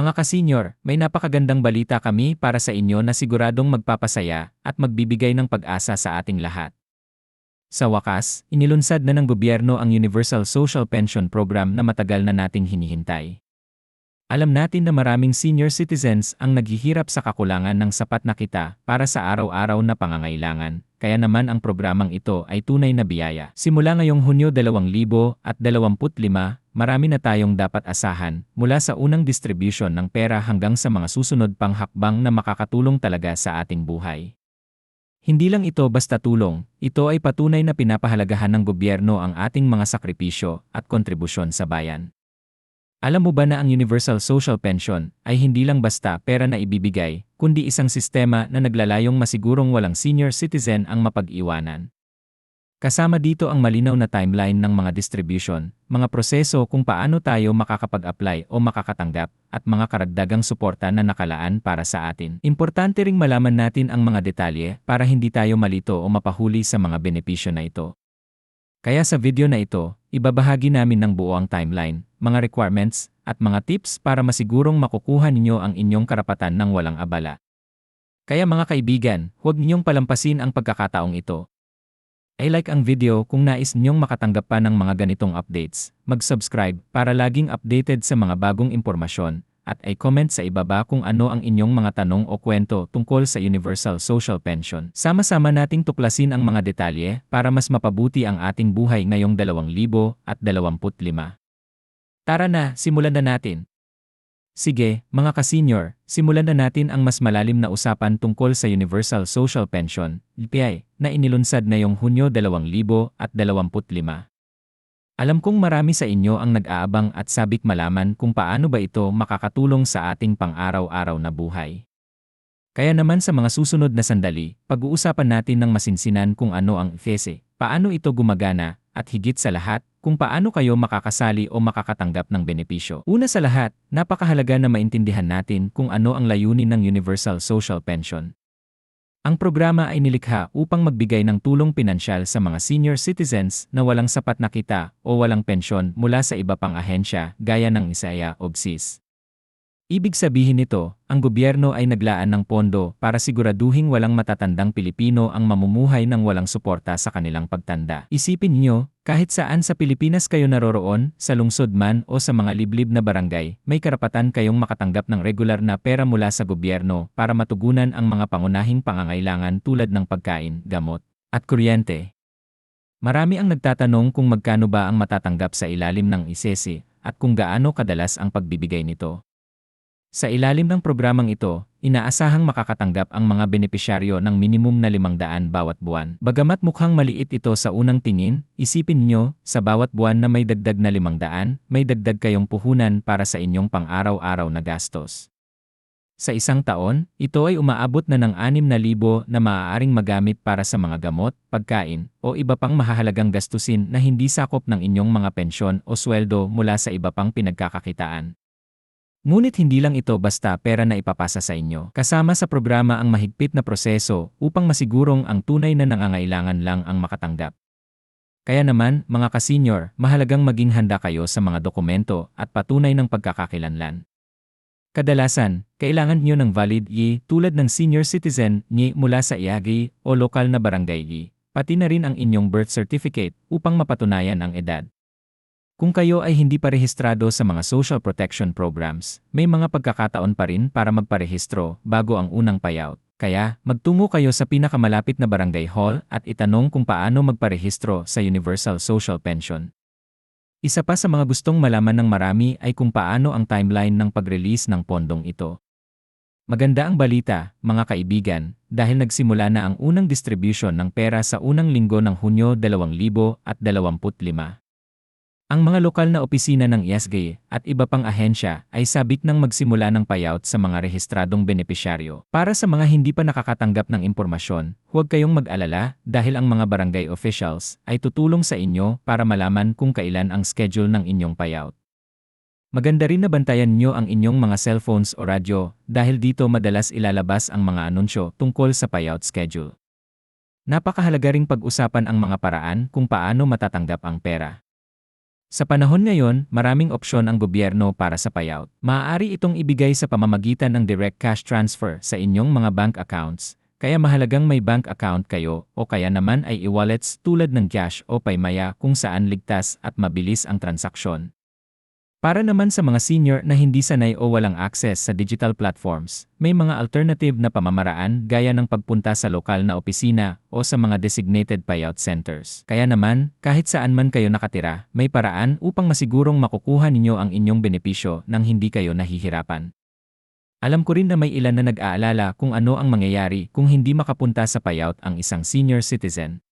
Mga kasenyor, may napakagandang balita kami para sa inyo na siguradong magpapasaya at magbibigay ng pag-asa sa ating lahat. Sa wakas, inilunsad na ng gobyerno ang Universal Social Pension Program na matagal na nating hinihintay. Alam natin na maraming senior citizens ang naghihirap sa kakulangan ng sapat na kita para sa araw-araw na pangangailangan, kaya naman ang programang ito ay tunay na biyaya. Simula ngayong Hunyo 2025, marami na tayong dapat asahan mula sa unang distribution ng pera hanggang sa mga susunod pang hakbang na makakatulong talaga sa ating buhay. Hindi lang ito basta tulong, ito ay patunay na pinapahalagahan ng gobyerno ang ating mga sakripisyo at kontribusyon sa bayan. Alam mo ba na ang Universal Social Pension ay hindi lang basta pera na ibibigay, kundi isang sistema na naglalayong masigurong walang senior citizen ang mapag-iwanan. Kasama dito ang malinaw na timeline ng mga distribution, mga proseso kung paano tayo makakapag-apply o makakatanggap, at mga karagdagang suporta na nakalaan para sa atin. Importante ring malaman natin ang mga detalye para hindi tayo malito o mapahuli sa mga benepisyo na ito. Kaya sa video na ito, ibabahagi namin ng buo ang timeline, mga requirements, at mga tips para masigurong makukuha ninyo ang inyong karapatan ng walang abala. Kaya mga kaibigan, huwag ninyong palampasin ang pagkakataong ito. I-like ang video kung nais ninyong makatanggap pa ng mga ganitong updates, mag-subscribe para laging updated sa mga bagong impormasyon, at i-comment sa ibaba kung ano ang inyong mga tanong o kwento tungkol sa Universal Social Pension. Sama-sama nating tuklasin ang mga detalye para mas mapabuti ang ating buhay ngayong 2025. Tara na, simulan na natin. Sige, mga ka-senior, simulan na natin ang mas malalim na usapan tungkol sa Universal Social Pension, UPI, na inilunsad na yung Hunyo 2025. Alam kong marami sa inyo ang nag-aabang at sabik malaman kung paano ba ito makakatulong sa ating pang-araw-araw na buhay. Kaya naman sa mga susunod na sandali, pag-uusapan natin ng masinsinan kung ano ang FESE, paano ito gumagana, at higit sa lahat, kung paano kayo makakasali o makakatanggap ng benepisyo. Una sa lahat, napakahalaga na maintindihan natin kung ano ang layunin ng Universal Social Pension. Ang programa ay nilikha upang magbigay ng tulong pinansyal sa mga senior citizens na walang sapat na kita o walang pensyon mula sa iba pang ahensya gaya ng ISAIA o BSIS. Ibig sabihin nito, ang gobyerno ay naglaan ng pondo para siguraduhing walang matatandang Pilipino ang mamumuhay ng walang suporta sa kanilang pagtanda. Isipin niyo, kahit saan sa Pilipinas kayo naroroon, sa lungsod man o sa mga liblib na barangay, may karapatan kayong makatanggap ng regular na pera mula sa gobyerno para matugunan ang mga pangunahing pangangailangan tulad ng pagkain, gamot, at kuryente. Marami ang nagtatanong kung magkano ba ang matatanggap sa ilalim ng ISESI at kung gaano kadalas ang pagbibigay nito. Sa ilalim ng programang ito, inaasahang makakatanggap ang mga benepisyaryo ng minimum na 500 bawat buwan. Bagamat mukhang maliit ito sa unang tingin, isipin nyo, sa bawat buwan na may dagdag na 500, may dagdag kayong puhunan para sa inyong pang-araw-araw na gastos. Sa isang taon, ito ay umaabot na ng 6,000 na maaaring magamit para sa mga gamot, pagkain, o iba pang mahahalagang gastusin na hindi sakop ng inyong mga pensyon o sweldo mula sa iba pang pinagkakakitaan. Ngunit hindi lang ito basta pera na ipapasa sa inyo. Kasama sa programa ang mahigpit na proseso upang masigurong ang tunay na nangangailangan lang ang makatanggap. Kaya naman, mga kasenyor, mahalagang maging handa kayo sa mga dokumento at patunay ng pagkakakilanlan. Kadalasan, kailangan niyo ng valid I tulad ng senior citizen NI mula sa IAGI o lokal na barangay I, pati na rin ang inyong birth certificate upang mapatunayan ang edad. Kung kayo ay hindi pa rehistrado sa mga social protection programs, may mga pagkakataon pa rin para magparehistro bago ang unang payout. Kaya, magtungo kayo sa pinakamalapit na barangay hall at itanong kung paano magparehistro sa Universal Social Pension. Isa pa sa mga gustong malaman ng marami ay kung paano ang timeline ng pag-release ng pondong ito. Maganda ang balita, mga kaibigan, dahil nagsimula na ang unang distribution ng pera sa unang linggo ng Hunyo 2025. Ang mga lokal na opisina ng ESG at iba pang ahensya ay sabik ng magsimula ng payout sa mga rehistradong benepisyaryo. Para sa mga hindi pa nakakatanggap ng impormasyon, huwag kayong mag-alala dahil ang mga barangay officials ay tutulong sa inyo para malaman kung kailan ang schedule ng inyong payout. Maganda rin na bantayan nyo ang inyong mga cellphones o radyo dahil dito madalas ilalabas ang mga anunsyo tungkol sa payout schedule. Napakahalaga ring pag-usapan ang mga paraan kung paano matatanggap ang pera. Sa panahon ngayon, maraming opsyon ang gobyerno para sa payout. Maaari itong ibigay sa pamamagitan ng direct cash transfer sa inyong mga bank accounts, kaya mahalagang may bank account kayo o kaya naman ay e-wallets tulad ng cash o paymaya kung saan ligtas at mabilis ang transaksyon. Para naman sa mga senior na hindi sanay o walang access sa digital platforms, may mga alternative na pamamaraan gaya ng pagpunta sa lokal na opisina o sa mga designated payout centers. Kaya naman, kahit saan man kayo nakatira, may paraan upang masigurong makukuha ninyo ang inyong benepisyo nang hindi kayo nahihirapan. Alam ko rin na may ilan na nag-aalala kung ano ang mangyayari kung hindi makapunta sa payout ang isang senior citizen.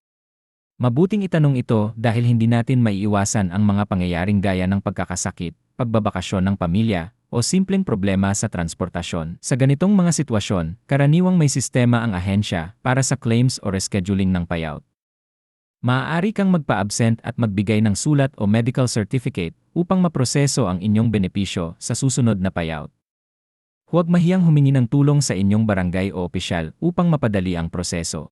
Mabuting itanong ito dahil hindi natin maiiwasan ang mga pangyayaring gaya ng pagkakasakit, pagbabakasyon ng pamilya, o simpleng problema sa transportasyon. Sa ganitong mga sitwasyon, karaniwang may sistema ang ahensya para sa claims o rescheduling ng payout. Maaari kang magpa-absent at magbigay ng sulat o medical certificate upang maproseso ang inyong benepisyo sa susunod na payout. Huwag mahiyang humingi ng tulong sa inyong barangay o opisyal upang mapadali ang proseso.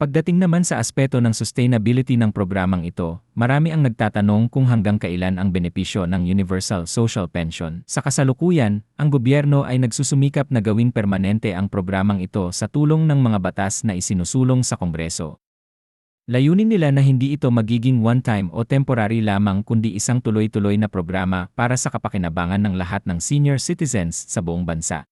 Pagdating naman sa aspeto ng sustainability ng programang ito, marami ang nagtatanong kung hanggang kailan ang benepisyo ng Universal Social Pension. Sa kasalukuyan, ang gobyerno ay nagsusumikap na gawing permanente ang programang ito sa tulong ng mga batas na isinusulong sa Kongreso. Layunin nila na hindi ito magiging one-time o temporary lamang kundi isang tuloy-tuloy na programa para sa kapakinabangan ng lahat ng senior citizens sa buong bansa.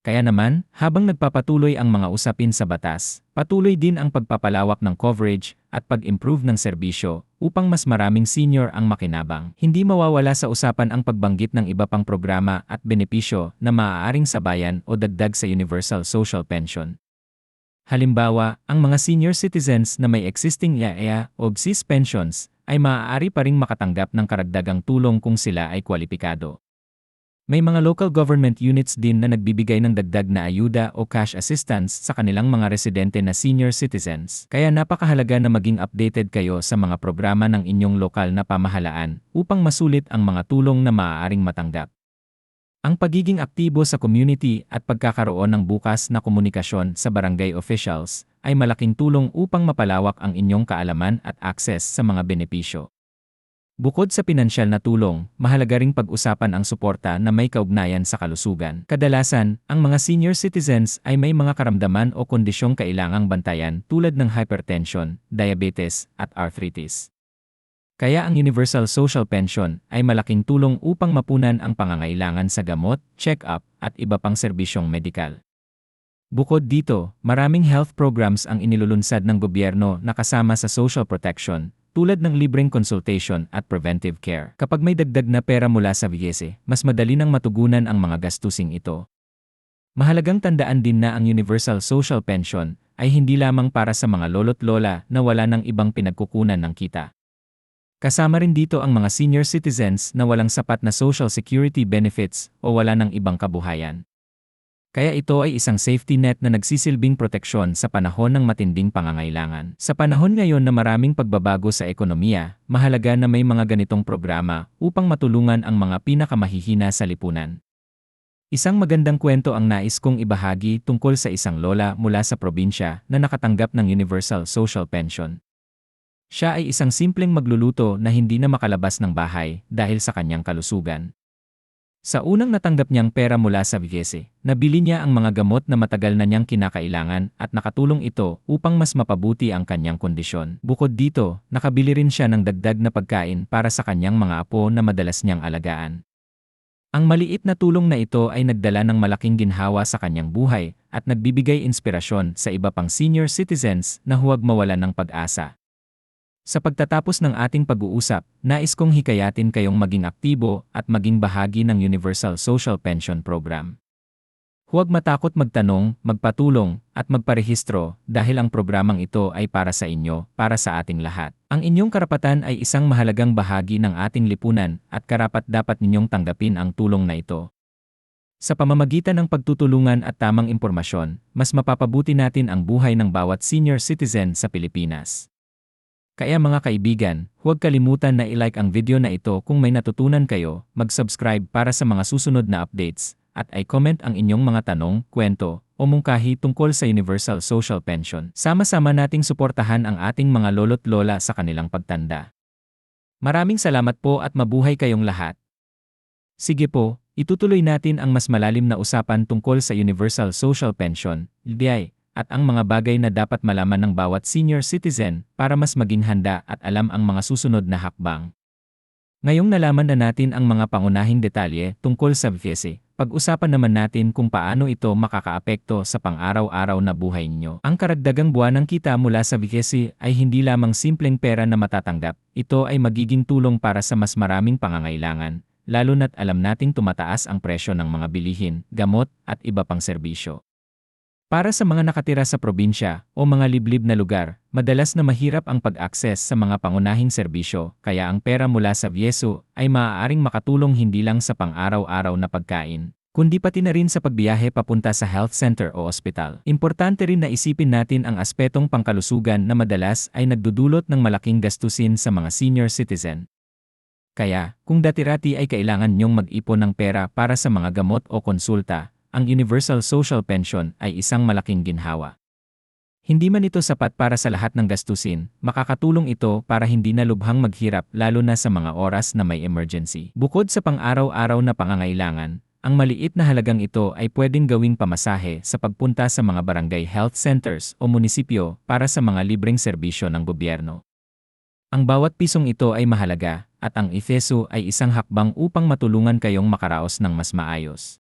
Kaya naman, habang nagpapatuloy ang mga usapin sa batas, patuloy din ang pagpapalawak ng coverage at pag-improve ng serbisyo upang mas maraming senior ang makinabang. Hindi mawawala sa usapan ang pagbanggit ng iba pang programa at benepisyo na maaaring sabayan o dagdag sa Universal Social Pension. Halimbawa, ang mga senior citizens na may existing IAEA o GSIS pensions ay maaari pa ring makatanggap ng karagdagang tulong kung sila ay kwalipikado. May mga local government units din na nagbibigay ng dagdag na ayuda o cash assistance sa kanilang mga residente na senior citizens. Kaya napakahalaga na maging updated kayo sa mga programa ng inyong lokal na pamahalaan upang masulit ang mga tulong na maaaring matanggap. Ang pagiging aktibo sa community at pagkakaroon ng bukas na komunikasyon sa barangay officials ay malaking tulong upang mapalawak ang inyong kaalaman at access sa mga benepisyo. Bukod sa pinansyal na tulong, mahalaga ring pag-usapan ang suporta na may kaugnayan sa kalusugan. Kadalasan, ang mga senior citizens ay may mga karamdaman o kondisyong kailangang bantayan tulad ng hypertension, diabetes, at arthritis. Kaya ang Universal Social Pension ay malaking tulong upang mapunan ang pangangailangan sa gamot, check-up, at iba pang serbisyong medikal. Bukod dito, maraming health programs ang inilulunsad ng gobyerno na kasama sa social protection, tulad ng libreng consultation at preventive care. Kapag may dagdag na pera mula sa VSE, mas madali nang matugunan ang mga gastusing ito. Mahalagang tandaan din na ang Universal Social Pension ay hindi lamang para sa mga lolo't lola na wala ng ibang pinagkukunan ng kita. Kasama rin dito ang mga senior citizens na walang sapat na social security benefits o wala ng ibang kabuhayan. Kaya ito ay isang safety net na nagsisilbing proteksyon sa panahon ng matinding pangangailangan. Sa panahon ngayon na maraming pagbabago sa ekonomiya, mahalaga na may mga ganitong programa upang matulungan ang mga pinakamahihina sa lipunan. Isang magandang kwento ang nais kong ibahagi tungkol sa isang lola mula sa probinsya na nakatanggap ng Universal Social Pension. Siya ay isang simpleng magluluto na hindi na makalabas ng bahay dahil sa kanyang kalusugan. Sa unang natanggap niyang pera mula sa Vigese, nabili niya ang mga gamot na matagal na niyang kinakailangan at nakatulong ito upang mas mapabuti ang kanyang kondisyon. Bukod dito, nakabili rin siya ng dagdag na pagkain para sa kanyang mga apo na madalas niyang alagaan. Ang maliit na tulong na ito ay nagdala ng malaking ginhawa sa kanyang buhay at nagbibigay inspirasyon sa iba pang senior citizens na huwag mawalan ng pag-asa. Sa pagtatapos ng ating pag-uusap, nais kong hikayatin kayong maging aktibo at maging bahagi ng Universal Social Pension Program. Huwag matakot magtanong, magpatulong, at magparehistro dahil ang programang ito ay para sa inyo, para sa ating lahat. Ang inyong karapatan ay isang mahalagang bahagi ng ating lipunan at karapat dapat ninyong tanggapin ang tulong na ito. Sa pamamagitan ng pagtutulungan at tamang impormasyon, mas mapapabuti natin ang buhay ng bawat senior citizen sa Pilipinas. Kaya mga kaibigan, huwag kalimutan na i-like ang video na ito kung may natutunan kayo, mag-subscribe para sa mga susunod na updates, at i-comment ang inyong mga tanong, kwento, o mungkahi tungkol sa Universal Social Pension. Sama-sama nating suportahan ang ating mga lolo't lola sa kanilang pagtanda. Maraming salamat po at mabuhay kayong lahat. Sige po, itutuloy natin ang mas malalim na usapan tungkol sa Universal Social Pension, LDI, at ang mga bagay na dapat malaman ng bawat senior citizen para mas maging handa at alam ang mga susunod na hakbang. Ngayong nalaman na natin ang mga pangunahing detalye tungkol sa VFC, pag-usapan naman natin kung paano ito makakaapekto sa pang-araw-araw na buhay ninyo. Ang karagdagang buwanang kita mula sa VFC ay hindi lamang simpleng pera na matatanggap, ito ay magiging tulong para sa mas maraming pangangailangan, lalo na't alam nating tumataas ang presyo ng mga bilihin, gamot, at iba pang serbisyo. Para sa mga nakatira sa probinsya o mga liblib na lugar, madalas na mahirap ang pag-access sa mga pangunahing serbisyo, kaya ang pera mula sa Vieso ay maaaring makatulong hindi lang sa pang-araw-araw na pagkain, kundi pati na rin sa pagbiyahe papunta sa health center o ospital. Importante rin na isipin natin ang aspetong pangkalusugan na madalas ay nagdudulot ng malaking gastusin sa mga senior citizen. Kaya, kung dati-rati ay kailangan nyong mag-ipon ng pera para sa mga gamot o konsulta, ang Universal Social Pension ay isang malaking ginhawa. Hindi man ito sapat para sa lahat ng gastusin, makakatulong ito para hindi na lubhang maghirap lalo na sa mga oras na may emergency. Bukod sa pang-araw-araw na pangangailangan, ang maliit na halagang ito ay pwedeng gawing pamasahe sa pagpunta sa mga barangay health centers o munisipyo para sa mga libreng serbisyo ng gobyerno. Ang bawat pisong ito ay mahalaga, at ang IFESO ay isang hakbang upang matulungan kayong makaraos ng mas maayos.